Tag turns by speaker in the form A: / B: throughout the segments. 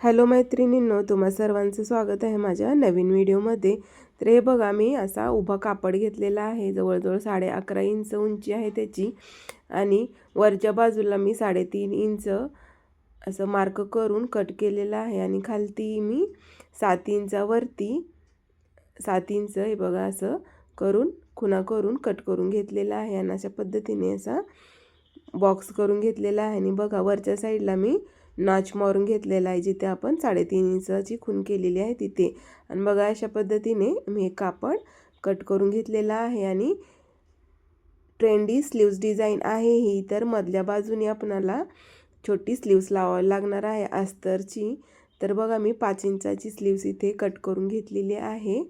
A: Hello मैत्रिणींनो तुम्हा सर्वांचं स्वागत आहे माझ्या नवीन व्हिडिओमध्ये. तर हे बघा मी असा उभा कापड घेतलेला आहे. जवळजवळ साडे अकरा इंच उंची आहे त्याची. आणि वरच्या बाजूला मी साडेतीन इंच असं मार्क करून कट केलेला आहे. आणि खालती मी सात इंचावरती सात इंच हे बघा असं करून खुणा करून कट करून घेतलेला आहे. आणि अशा पद्धतीने असा बॉक्स करून घेतलेला आहे. आणि बघा वरच्या साईडला मी नाच मारून घेतलेला आहे जिथे आपण साडेतीन इंचाची खून केलेली आहे तिथे. आणि बघा अशा पद्धतीने मी एक कापड कट करून घेतलेला आहे आणि ट्रेंडी स्लीव्ज डिझाईन आहे ही. तर मधल्या बाजूने आपणाला छोटी स्लीव्स लावावी लागणार आहे अस्तरची. तर बघा मी पाच इंचाची स्लीव्स इथे कट करून घेतलेली आहे.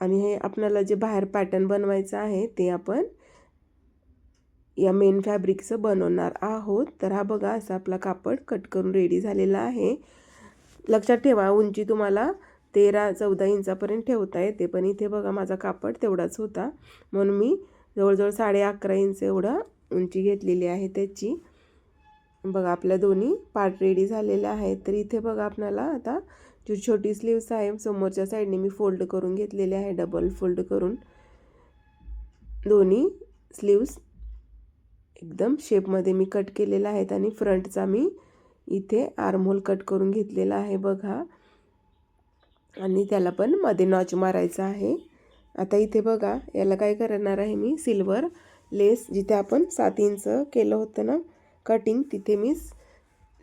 A: आणि हे आपणाला जे बाहेर पॅटर्न बनवायचं आहे ते आपण या मेन फॅब्रिकचं बनवणार आहोत. तर हा बघा असा आपला कापड कट करून रेडी झालेला आहे. लक्षात ठेवा उंची तुम्हाला तेरा चौदा इंचापर्यंत ठेवता येते. पण इथे बघा माझा कापड तेवढाच होता. म्हणून मी जवळजवळ साडे अकरा इंच एवढा उंची घेतलेली आहे त्याची. बघा आपल्या दोन्ही पार्ट रेडी झालेल्या आहेत. तर इथे बघा आपल्याला आता जी छोटी स्लीव्स आहे. समोरच्या साईडने मी फोल्ड करून घेतलेले आहे. डबल फोल्ड करून दोन्ही स्लीव्स एकदम शेपमध्ये मी कट केलेला आहेत आणि फ्रंटचा मी इथे आर्महोल कट करून घेतलेला आहे बघा. आणि त्याला पण मध्ये नॉच मारायचा आहे. आता इथे बघा याला काय करणार आहे मी? सिल्वर लेस जिथे आपण सात इंच केलं होतं ना कटिंग तिथे मी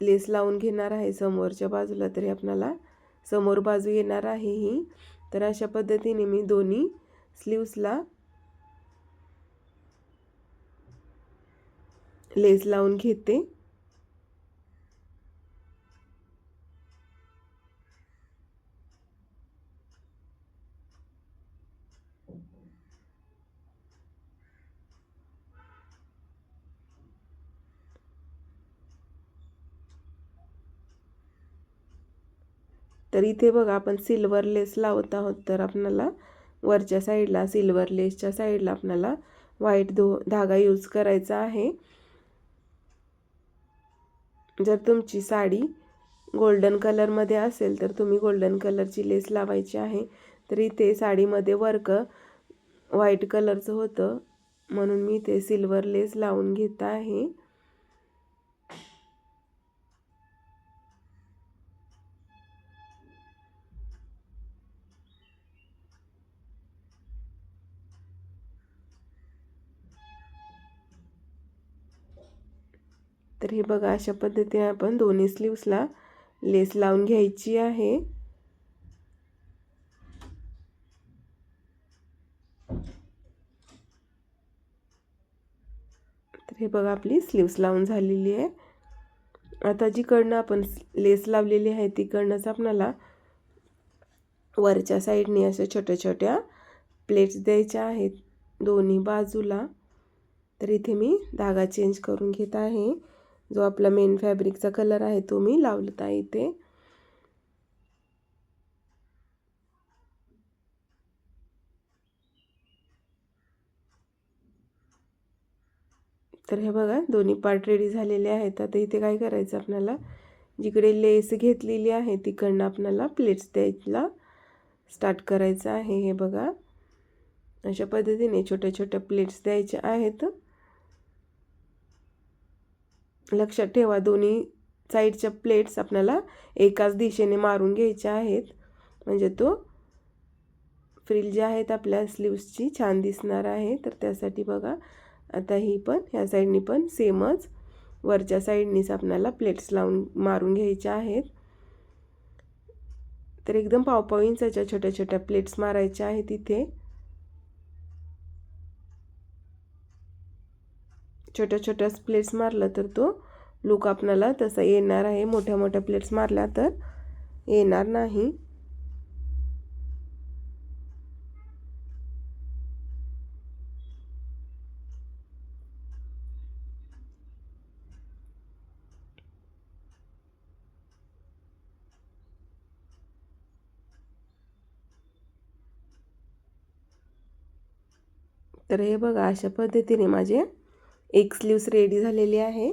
A: लेस लावून घेणार आहे. समोरच्या बाजूला तरी आपणाला समोर बाजू येणार आहे ही. तर अशा पद्धतीने मी दोन्ही स्लीव्सला लेस लावून घेते. तर इथे बघा आपण सिल्वर लेस लावत आहोत तर आपल्याला वरच्या साईडला सिल्वर लेसच्या साईडला आपल्याला व्हाईट धो धागा यूज करायचा आहे. जर तुमची साडी गोल्डन कलरमध्ये असेल तर तुम्ही गोल्डन कलरची लेस लावायची आहे. तर इथे साडीमध्ये वर्क व्हाईट कलरचं होतं. म्हणून मी ते सिल्वर लेस लावून घेत आहे. तर हे बघा अशा पद्धतीने आपण दोन्ही स्लीव्सला लेस लावून घ्यायची आहे. तर हे बघा आपली स्लीव्स लावून झालेली आहे. आता जिकडनं आपण लेस लावलेली आहे तिकडनंच आपणाला वरच्या साईडने अशा छोट्या छोट्या प्लेट्स द्यायच्या आहेत दोन्ही बाजूला. तर इथे मी धागा चेंज करून घेत आहे. जो आपला मेन फॅब्रिकचा कलर आहे तो मी लावलत आहे इथे. तर हे बघा दोन्ही पार्ट रेडी झालेले आहेत. आता इथे काय करायचं आपल्याला? जिकडे लेस घेतलेली आहे तिकडनं आपल्याला प्लेट्स द्यायला स्टार्ट करायचं आहे. हे बघा अशा पद्धतीने छोट्या छोट्या प्लेट्स द्यायच्या आहेत. लक्षात ठेवा दोन्ही साईडच्या प्लेट्स आपल्याला एकाच दिशेने मारून घ्यायच्या आहेत. म्हणजे तो फ्रिल जे आहेत आपल्या स्लीव्सची छान दिसणार आहे. तर त्यासाठी बघा आता ही पण ह्या साईडनी पण सेमच वरच्या साईडनीच आपल्याला प्लेट्स लावून मारून घ्यायच्या आहेत. तर एकदम पावपाव इंचाच्या छोट्या छोट्या प्लेट्स मारायच्या आहेत इथे. छोट्या छोट्या प्लेट्स मारलं तर तो लूक आपणाला तसा येणार आहे. मोठ्या मोठ्या प्लेट्स मारल्या तर येणार नाही. तर हे बघा अशा पद्धतीने माझे एक स्लीव्स रेडी झालेली आहे.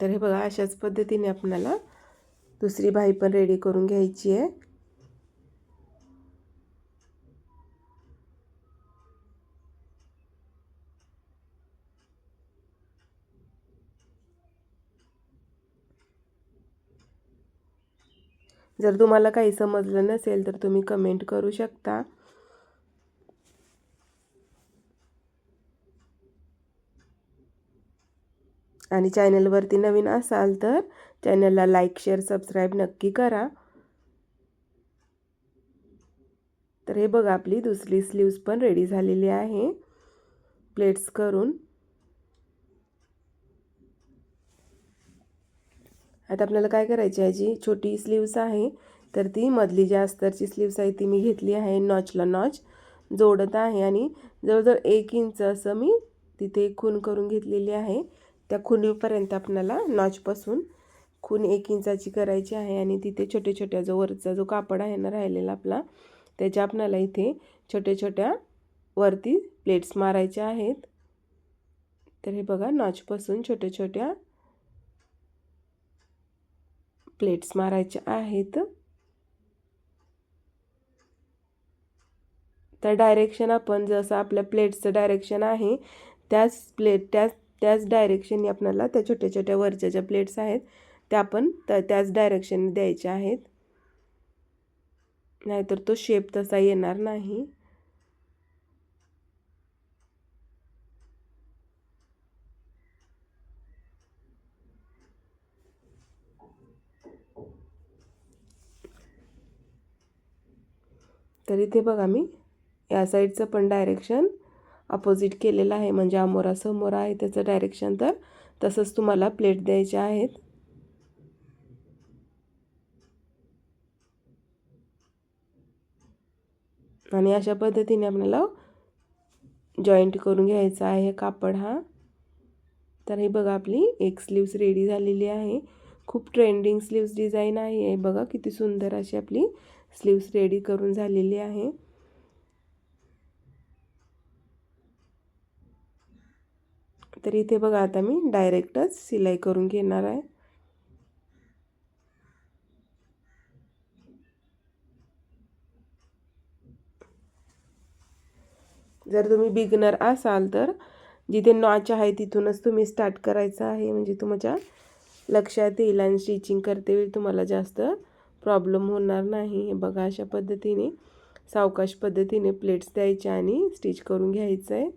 A: तर हे बघा अशाच पद्धतीने आपल्याला दुसरी बाई पण रेडी करून घ्यायची आहे. जर तुम्हाला काही समजलं नसेल तर तुम्ही कमेंट करू शकता. आणि चॅनलवरती नवीन असाल तर चॅनलला लाईक शेअर सबस्क्राईब नक्की करा. तर हे बघा आपली दुसरी स्लीव्स पण रेडी झालेली आहे. प्लेट्स करून. आता आपल्याला काय करायची आहे जी छोटी स्लीव्स आहे तर ती मधली जी अस्तरची स्लीव्स आहे ती मी घेतली आहे नॉचला नॉच जोडत आहे आणि जवळजवळ एक इंच असं मी तिथे खून करून घेतलेली आहे. त्या खुणीपर्यंत आपल्याला नॉचपासून खून एक इंचाची करायची आहे आणि तिथे छोट्या छोट्या जो वरचा जो कापड आहे ना राहिलेला आपला त्याच्या आपल्याला इथे छोट्या छोट्या वरती प्लेट्स मारायच्या आहेत. तर हे बघा नॉचपासून छोट्या छोट्या प्लेट्स मारायच्या आहेत. तर डायरेक्शन आपण जसं आपल्या प्लेट्सचं डायरेक्शन आहे त्याच प्लेट त्याच त्याच डायरेक्शनने आपल्याला त्या छोट्या छोट्या वरच्या ज्या प्लेट्स आहेत त्या आपण त्या त्याच डायरेक्शनने द्यायच्या आहेत. नाहीतर तो शेप तसा येणार नाही. तर इथे बघा मी या साईडचं पण डायरेक्शन अपोजिट केलेलं आहे. म्हणजे अमोरा समोरा आहे त्याचं डायरेक्शन तर तसंच तुम्हाला प्लेट द्यायच्या आहेत. आणि अशा पद्धतीने आपल्याला जॉईंट करून घ्यायचा आहे कापड हा. तर हे बघा आपली एक स्लीव्स रेडी झालेली आहे. खूप ट्रेंडिंग स्लीव्स डिझाईन आहे. हे बघा किती सुंदर अशी आपली स्लीव्स रेडी करून झालेली आहे. तर इथे बघा आता मी डायरेक्टच सिलाई करून घेणार आहे. जर तुम्ही बिगनर असाल तर जिथे नॉच आहे तिथूनच तुम्ही स्टार्ट करायचं आहे. म्हणजे तुमच्या लक्षात येईल आणि स्टिचिंग करते वेळी तुम्हाला जास्त प्रॉब्लेम होणार नाही. हे बघा अशा पद्धतीने सावकाश पद्धतीने प्लेट्स द्यायच्या आणि स्टिच करून घ्यायचं आहे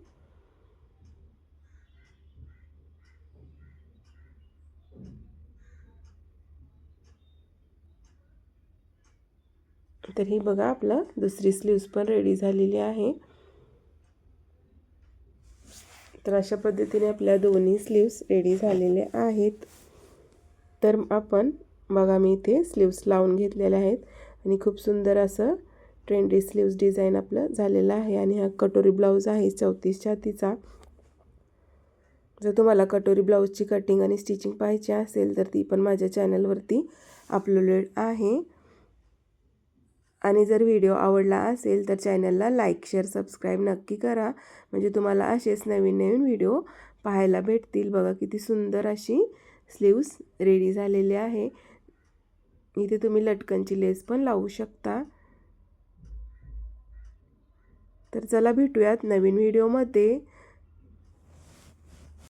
A: तर ही बघा आपलं दुसरी स्लीव्स पण रेडी झालेली आहे. तर अशा पद्धतीने आपल्या दोन्ही स्लीव्स रेडी झालेले आहेत. तर आपण बघा मी इथे स्लीव्स लावून घेतलेल्या आहेत. आणि खूप सुंदर असं ट्रेंडी स्लीव्स डिझाईन आपलं झालेलं आहे. आणि हा कटोरी ब्लाऊज आहे चौतीस छातीचा. जर तुम्हाला कटोरी ब्लाऊजची कटिंग आणि स्टिचिंग पाहिजे असेल तर ती पण माझ्या चॅनलवरती अपलोडेड आहे. आणि जर व्हिडिओ आवडला असेल तर चॅनलला लाईक शेअर सबस्क्राईब नक्की करा. म्हणजे तुम्हाला असेच नवीन नवीन व्हिडिओ पाहायला भेटतील. बघा किती सुंदर अशी स्लीव्स रेडी झालेली आहे. इथे तुम्ही लटकनची लेस पण लावू शकता. तर चला भेटूयात नवीन व्हिडिओमध्ये.